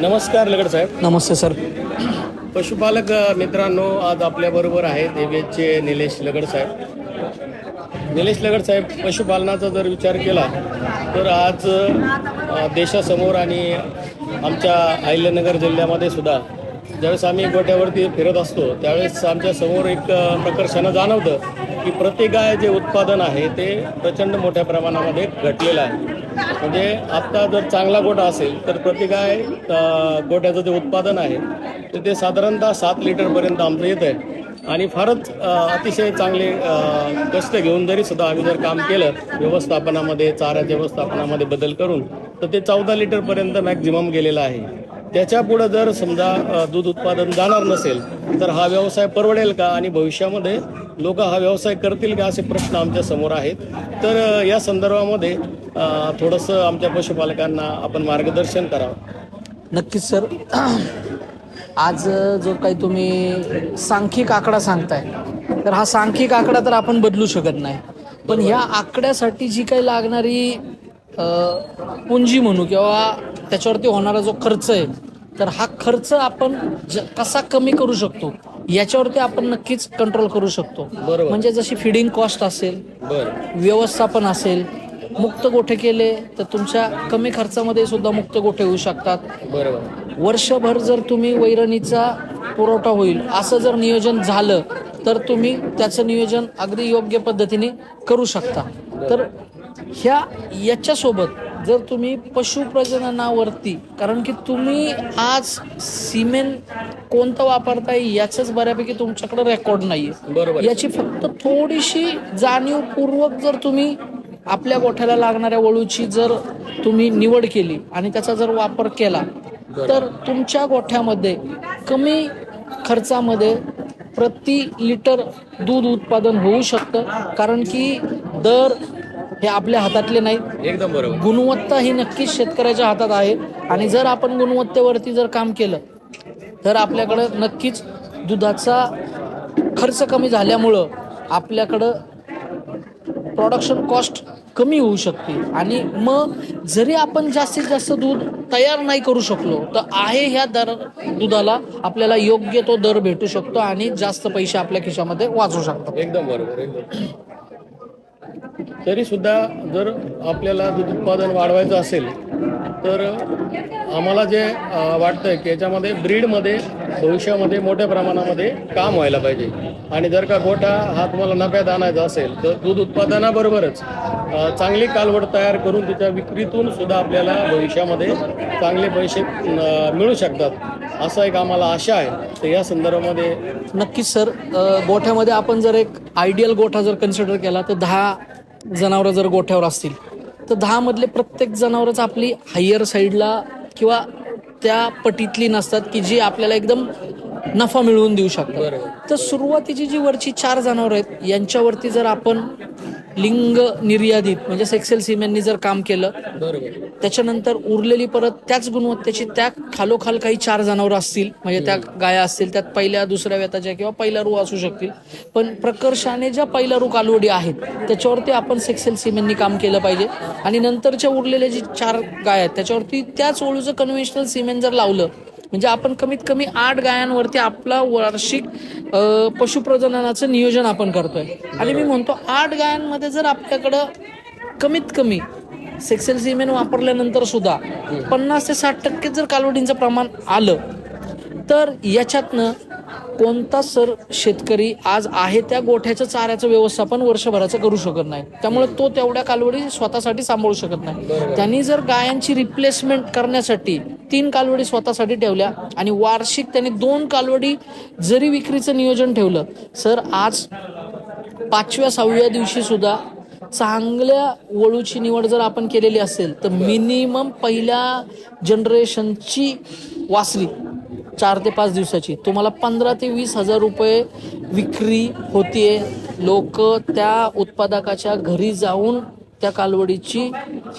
नमस्कार लगड साहेब. नमस्ते सर. पशुपालक मित्रांनो आज आपल्याबरोबर आहेत एव्हीएचचे निलेश लगड साहेब. निलेश लगड साहेब पशुपालनाचा जर विचार केला तर आज देशासमोर आणि आमच्या अहिल्यानगर जिल्ह्यामध्ये सुद्धा ज्यावेळेस आम्ही गोट्यावरती फिरत असतो त्यावेळेस आमच्यासमोर एक प्रकर्षानं जाणवतं की प्रतिगाय जे उत्पादन आहे ते प्रचंड मोठ्या प्रमाणामध्ये घटलेलं आहे. म्हणजे आत्ता जर चांगला गोठा असेल तर प्रतिगाय गोठ्याचं जे उत्पादन आहे तर ते साधारणतः सात लिटरपर्यंत आमचं येतं आहे. आणि फारच अतिशय चांगले कष्ट घेऊन जरी सुद्धा आम्ही जर काम केलं व्यवस्थापनामध्ये चाऱ्याच्या व्यवस्थापनामध्ये बदल करून तर ते चौदा लिटरपर्यंत मॅक्झिमम गेलेलं आहे. त्याच्या पुढं जर समजा दूध उत्पादन जाणार नसेल तर हा व्यवसाय परवडेल का? आणि भविष्यामध्ये लोक हा व्यवसाय करतील का? असे प्रश्न आमच्यासमोर आहेत. तर या संदर्भामध्ये थोडंसं आमच्या पशुपालकांना आपण मार्गदर्शन करावं. नक्कीच सर. आज जो काही तुम्ही सांख्यिक आकडा सांगताय तर हा सांख्यिक आकडा तर आपण बदलू शकत नाही. पण ह्या आकड्यासाठी जी काही लागणारी पुंजी म्हणू किंवा त्याच्यावरती होणारा जो खर्च आहे तर हा खर्च आपण ज कसा कमी करू शकतो याच्यावरती आपण नक्कीच कंट्रोल करू शकतो. बरोबर. म्हणजे जशी फिडिंग कॉस्ट असेल बरं. व्यवस्थापन असेल मुक्त गोठे केले तर तुमच्या कमी खर्चामध्ये सुद्धा मुक्त गोठे होऊ शकतात. बरोबर. वर्षभर जर तुम्ही वैरणीचा पुरवठा होईल असं जर नियोजन झालं तर तुम्ही त्याचं नियोजन अगदी योग्य पद्धतीने करू शकता. तर ह्या याच्यासोबत जर तुम्ही पशुप्रजननावरती कारण की तुम्ही आज सिमेंट कोणतं वापरताय याचंच बऱ्यापैकी तुमच्याकडे रेकॉर्ड नाहीये. बरोबर. याची फक्त थोडीशी जाणीवपूर्वक जर तुम्ही आपल्या गोठ्याला लागणाऱ्या वळूची जर तुम्ही निवड केली आणि त्याचा जर वापर केला तर तुमच्या गोठ्यामध्ये कमी खर्चामध्ये प्रति लिटर दूध उत्पादन होऊ शकतं. कारण की दर हे आपल्या हातातले नाहीत. एकदम बरोबर. गुणवत्ता ही नक्कीच शेतकऱ्याच्या हातात आहे. आणि जर आपण गुणवत्तेवरती जर काम केलं तर आपल्याकडं नक्कीच दुधाचा खर्च कमी झाल्यामुळं आपल्याकडं प्रोडक्शन कॉस्ट कमी होऊ शकते. आणि मग जरी आपण जास्तीत जास्त दूध तयार नाही करू शकलो तर आहे ह्या दर दुधाला आपल्याला योग्य तो दर भेटू शकतो आणि जास्त पैसे आपल्या खिशामध्ये वाचू शकतात. एकदम बरोबर एकदम. तरीसुद्धा जर आपल्याला दूध उत्पादन वाढवायचं असेल तर आम्हाला जे वाटतं वाटतंय की याच्यामध्ये ब्रीडमध्ये भविष्यामध्ये मोठ्या प्रमाणामध्ये काम व्हायला पाहिजे. आणि जर का गोठा हा तुम्हाला नफ्यात आणायचा असेल तर दूध उत्पादनाबरोबरच चांगली कालवड तयार करून त्याच्या विक्रीतून सुद्धा आपल्याला भविष्यामध्ये चांगले पैसे मिळू शकतात. असा एक आम्हाला आशा आहे. तर या संदर्भामध्ये नक्कीच सर. गोठ्यामध्ये आपण जर एक आयडियल गोठा जर कन्सिडर केला तर दहा जनावरं जर गोठ्यावर असतील तर दहा मधले प्रत्येक जनावरच आपली हायर साईडला किंवा त्या पटीतली नसतात की जी आपल्याला एकदम नफा मिळवून देऊ शकतात. तर सुरुवातीची जी वरची चार जनावर आहेत यांच्यावरती जर आपण लिंग निर्यादित म्हणजे सेक्सेल सिमेंटनी जर काम केलं बरोबर. त्याच्यानंतर उरलेली परत त्याच गुणवत्तेची त्या खालोखाल काही चार जनावरं असतील म्हणजे त्या गाया असतील त्यात पहिल्या दुसऱ्या व्यताच्या किंवा पहिल्या रू असू शकतील. पण प्रकर्षाने ज्या पहिल्या रू कालवडी आहेत त्याच्यावरती आपण सेक्सेल सिमेंटनी काम केलं पाहिजे. आणि नंतरच्या उरलेल्या जी चार गाय आहेत त्याच्यावरती त्याच ओळूचं कन्व्हेन्शनल सिमेंट जर लावलं म्हणजे आपण कमीत कमी आठ गायांवरती आपला वार्षिक पशुप्रजननाचं नियोजन आपण करतोय. आणि मी म्हणतो आठ गायांमध्ये जर आपल्याकडं कमीत कमी सेक्सेल सिमेंट वापरल्यानंतर सुद्धा पन्नास ते साठ टक्के जर कालवडींचं प्रमाण आलं तर याच्यातनं कोणता सर शेतकरी आज आहे त्या गोठ्याच्या चाऱ्याचं व्यवस्थापन वर्षभराचं करू शकत नाही. त्यामुळे तो तेवढ्या कालवडी स्वतःसाठी सांभाळू शकत नाही. त्यांनी जर गायांची रिप्लेसमेंट करण्यासाठी तीन कालवडी स्वतःसाठी ठेवल्या आणि वार्षिक त्यांनी दोन कालवडी जरी विक्रीचं नियोजन ठेवलं सर आज पाचव्या सहाव्या दिवशी सुद्धा चांगल्या वळूची निवड जर आपण केलेली असेल तर मिनिमम पहिल्या जनरेशनची वासरी चार ते पाच दिवसाची. तुम्हाला पंधरा ते वीस हजार रुपये विक्री होतीये. लोक त्या उत्पादकाच्या घरी जाऊन त्या कालवडीची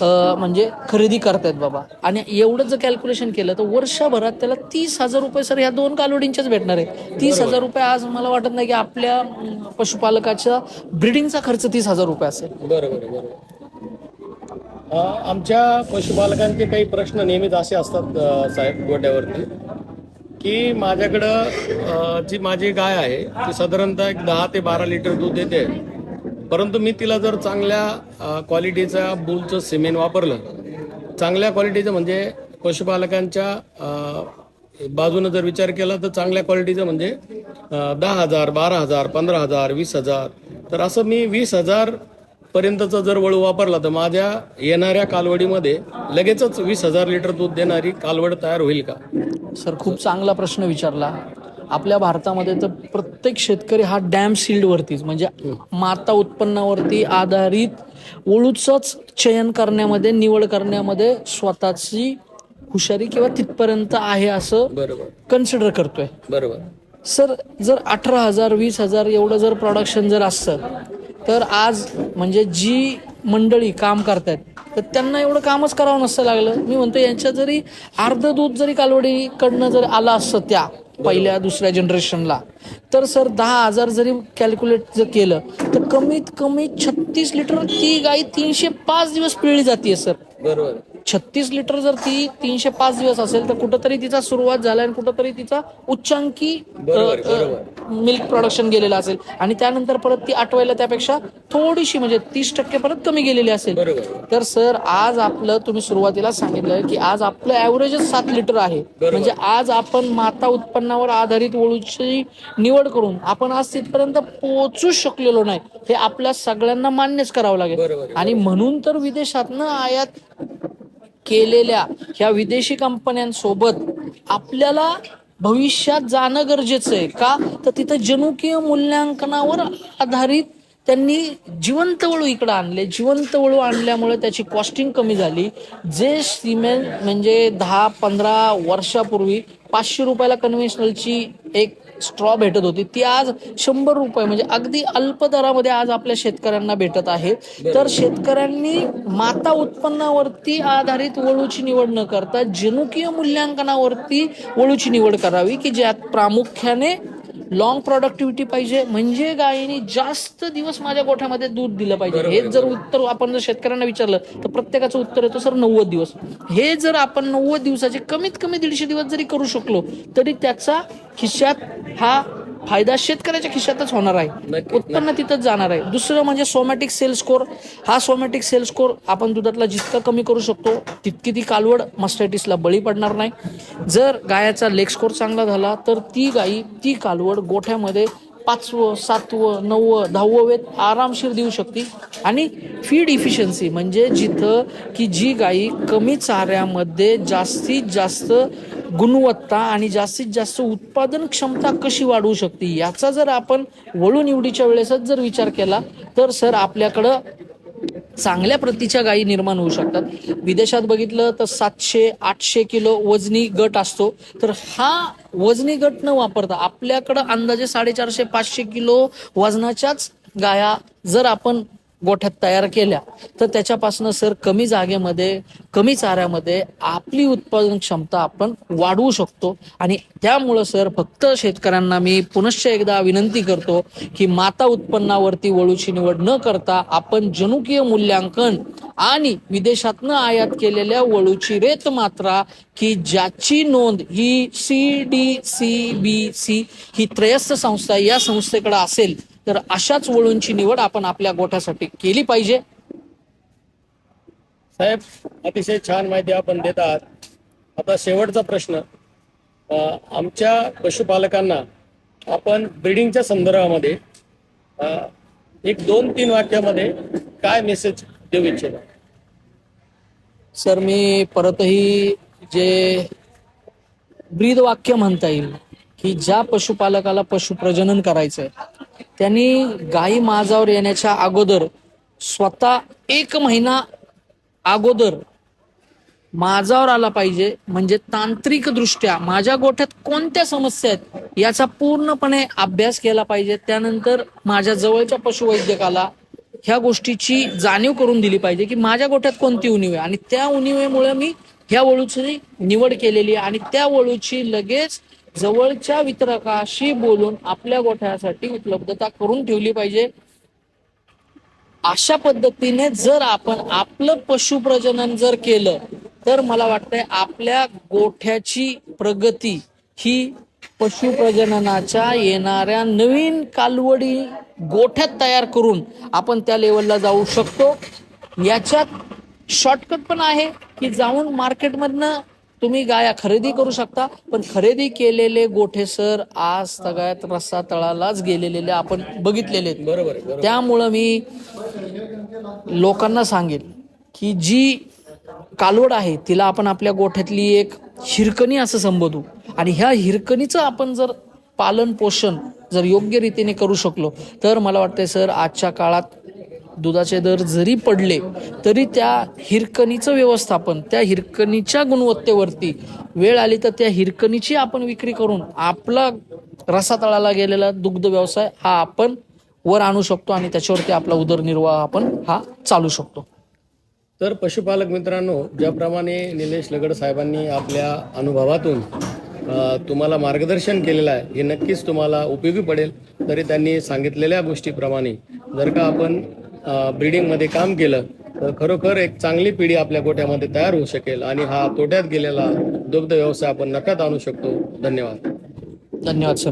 म्हणजे खरेदी करतायत बाबा. आणि एवढं जर कॅल्क्युलेशन केलं तर वर्षभरात त्याला तीस हजार रुपये सर ह्या दोन कालवडींचेच भेटणार आहे तीस हजार रुपये आज मला वाटत नाही की आपल्या पशुपालकाच्या ब्रिडिंगचा खर्च तीस हजार रुपये असेल. बरोबर बरोबर आमच्या पशुपालकांचे काही प्रश्न नेहमीच असे असतात साहेब गोट्यावरती. की माझ्याकडं जी माझी गाय आहे ती साधारणतः एक दहा ते बारा लिटर दूध देते. परंतु मी तिला जर चांगल्या क्वालिटीचा बुलचं सिमेंट वापरलं चांगल्या क्वालिटीचं म्हणजे पशुपालकांच्या बाजूनं जर विचार केला तर चांगल्या क्वालिटीचं म्हणजे दहा हजार बारा हजार पंधरा हजार वीस हजार. तर असं मी वीस हजार पर्यंतचा जर वळू वापरला तर माझ्या येणाऱ्या कालवडीमध्ये लगेचच वीस हजार लिटर दूध देणारी कालवड तयार होईल का? सर खूप चांगला प्रश्न विचारला. आपल्या भारतामध्ये तर प्रत्येक शेतकरी हा डॅम वरतीच म्हणजे माता उत्पन्नावरती आधारित ओळूचंच चयन करण्यामध्ये निवड करण्यामध्ये स्वतःची हुशारी किंवा तिथपर्यंत आहे असं बरोबर. कन्सिडर करतोय. बरोबर. सर जर अठरा हजार वीस हजार एवढं जर प्रोडक्शन जर असतं तर आज म्हणजे जी मंडळी काम करतायत तर त्यांना एवढं कामच करावं नसतं लागलं. मी म्हणतो यांच्या जरी अर्ध दूध जरी कालवडीकडनं जर आलं असतं त्या पहिल्या दुसऱ्या जनरेशनला तर सर दहा हजार जरी कॅल्क्युलेट जर केलं तर कमीत कमी छत्तीस लिटर ती गाई तीनशे पाच दिवस पिळली जाते सर. बरोबर. छत्तीस लिटर जर ती तीनशे पाच दिवस असेल तर कुठंतरी तिचा सुरुवात झाला आणि कुठंतरी तिचा उच्चांकी. मिल्क प्रोडक्शन गेलेलं असेल. आणि त्यानंतर परत ती आठवायला त्यापेक्षा थोडीशी म्हणजे तीस टक्के परत कमी गेलेली असेल. तर सर आज आपलं तुम्ही सुरुवातीला सांगितलं की आज आपलं ॲव्हरेजच सात लिटर आहे. म्हणजे आज आपण माता उत्पन्नावर आधारित वळूची निवड करून आपण आज तिथपर्यंत पोहोचू शकलेलो नाही हे आपल्या सगळ्यांना मान्यच करावं लागेल. आणि म्हणून तर विदेशातनं आयात केलेल्या ह्या विदेशी कंपन्यांसोबत आपल्याला भविष्यात जाणं गरजेचं आहे का? तर तिथं जनुकीय मूल्यांकनावर आधारित त्यांनी जिवंत वळू इकडं आणले. जिवंत वळू आणल्यामुळे त्याची कॉस्टिंग कमी झाली. जे सिमेंट म्हणजे दहा पंधरा वर्षापूर्वी पाचशे रुपयाला कन्व्हेन्शनलची एक स्ट्रॉ भेटत होती. ती आज शंभर रुपये म्हणजे अगदी अल्प दरामध्ये आज आपल्या शेतकऱ्यांना भेटत आहे. तर शेतकऱ्यांनी माता उत्पन्नावरती आधारित वळूची निवड न करता जनुकीय मूल्यांकनावरती वळूची निवड करावी की ज्यात प्रामुख्याने लॉंग प्रॉडक्टिव्हिटी पाहिजे. म्हणजे गायीने जास्त दिवस माझ्या गोठ्यामध्ये दूध दिलं पाहिजे. हेच जर उत्तर आपण जर शेतकऱ्यांना विचारलं तर प्रत्येकाचं उत्तर येतं सर नव्वद दिवस. हे जर आपण नव्वद दिवसाचे कमीत कमी दीडशे दिवस जरी करू शकलो तरी त्याचा खिशात हा फायदा शेतकऱ्याच्या खिशातच होणार आहे. उत्पन्न तिथंच जाणार आहे. दुसरं म्हणजे सोमॅटिक सेल स्कोर. हा सोमॅटिक सेल स्कोर आपण दुधातला जितका कमी करू शकतो तितकी ती कालवड मस्टॅटिसला बळी पडणार नाही. जर गायाचा लेग स्कोर चांगला झाला तर ती गाई ती कालवड गोठ्यामध्ये पाचवं सातवं नववं दहावं वेत आरामशीर देऊ शकते. आणि फीड इफिशियन्सी म्हणजे जिथं की जी गाई कमी चाऱ्यामध्ये जास्तीत जास्त गुणवत्ता आणि जास्तीत जास्त उत्पादन क्षमता कशी वाढवू शकते याचा जर आपण वळू निवडीच्या वेळेसच जर विचार केला तर सर आपल्याकडं चांगल्या प्रतीच्या गायी निर्माण होऊ शकतात. विदेशात बघितलं तर सातशे आठशे किलो वजनी गट असतो. तर हा वजनी गट न वापरता आपल्याकडं अंदाजे साडेचारशे पाचशे किलो वजनाच्याच गाया जर आपण गोठ्यात तयार केल्या तर त्याच्यापासून सर कमी जागेमध्ये कमी चाऱ्यामध्ये आपली उत्पादन क्षमता आपण वाढवू शकतो. आणि त्यामुळं सर फक्त शेतकऱ्यांना मी पुनश्च एकदा विनंती करतो की माता उत्पन्नावरती वळूची निवड न करता आपण जनुकीय मूल्यांकन आणि विदेशातनं आयात केलेल्या वळूची रेत मात्रा की ज्याची नोंद ही C D C B C ही त्रयस्थ संस्था या संस्थेकडे असेल तर अशाच वळूंची निवड आपण आपल्या गोठ्यासाठी केली पाहिजे. साहेब अतिशय छान माहिती आपण देत आहात. आता शेवटचा प्रश्न आमच्या पशुपालकांना आपण ब्रिडिंगच्या संदर्भामध्ये एक दोन तीन वाक्यामध्ये काय मेसेज देऊ इच्छिता? सर मी परतही जे ब्रीद वाक्य म्हणता येईल की ज्या पशुपालकाला पशुप्रजनन करायचंय त्यांनी गाई माझावर येण्याच्या अगोदर स्वतः एक महिना अगोदर माझावर आला पाहिजे. म्हणजे तांत्रिकदृष्ट्या माझ्या गोठ्यात कोणत्या समस्या आहेत याचा पूर्णपणे अभ्यास केला पाहिजे. त्यानंतर माझ्या जवळच्या पशुवैद्यकाला ह्या गोष्टीची जाणीव करून दिली पाहिजे की माझ्या गोठ्यात कोणती उणीव आहे. आणि त्या उणीवेमुळे मी ह्या वळूची निवड केलेली आहे. आणि त्या वळूची लगेच जवळच्या वितरकाशी बोलून आपल्या गोठ्यासाठी उपलब्धता करून ठेवली पाहिजे. अशा पद्धतीने जर आपण आपलं पशुप्रजनन जर केलं तर मला वाटतंय आपल्या गोठ्याची प्रगती ही पशुप्रजननाच्या येणाऱ्या नवीन कालवडी गोठ्यात तयार करून आपण त्या लेवलला जाऊ शकतो. याच्यात शॉर्टकट पण आहे की जाऊन मार्केटमधनं तुम्ही गाया खरेदी करू शकता पण खरेदी केलेले गोठे सर आज सगळ्यात रस्सा तळालाच गेलेले आपण बघितलेले आहेत. बरोबर आहे बरोबर त्यामुळं मी लोकांना सांगेल की जी कालवड आहे तिला आपण आपल्या गोठ्यातली एक हिरकणी असं संबोधू. आणि ह्या हिरकणीचं आपण जर पालन पोषण जर योग्य रीतीने करू शकलो तर मला वाटतंय सर आजच्या काळात दुधाचे दर जरी पडले तरी त्या हिरकणीचं व्यवस्थापन त्या हिरकणीच्या गुणवत्तेवरती वेळ आली तर त्या हिरकणीची आपण विक्री करून आपला रसातळाला गेलेला दुग्ध व्यवसाय हा आपण वर आणू शकतो आणि त्याच्यावरती आपला उदरनिर्वाह आपण हा चालू शकतो. तर पशुपालक मित्रांनो ज्याप्रमाणे निलेश लगड साहेबांनी आपल्या अनुभवातून तुम्हाला मार्गदर्शन केलेलं आहे हे नक्कीच तुम्हाला उपयोगी पडेल. तरी त्यांनी सांगितलेल्या गोष्टीप्रमाणे जर का आपण ब्रिडिंगमध्ये काम केलं तर खरोखर एक चांगली पिढी आपल्या गोट्यामध्ये तयार होऊ शकेल आणि हा तोट्यात गेलेला दुग्ध व्यवसाय आपण नफ्यात आणू शकतो. धन्यवाद. धन्यवाद सर.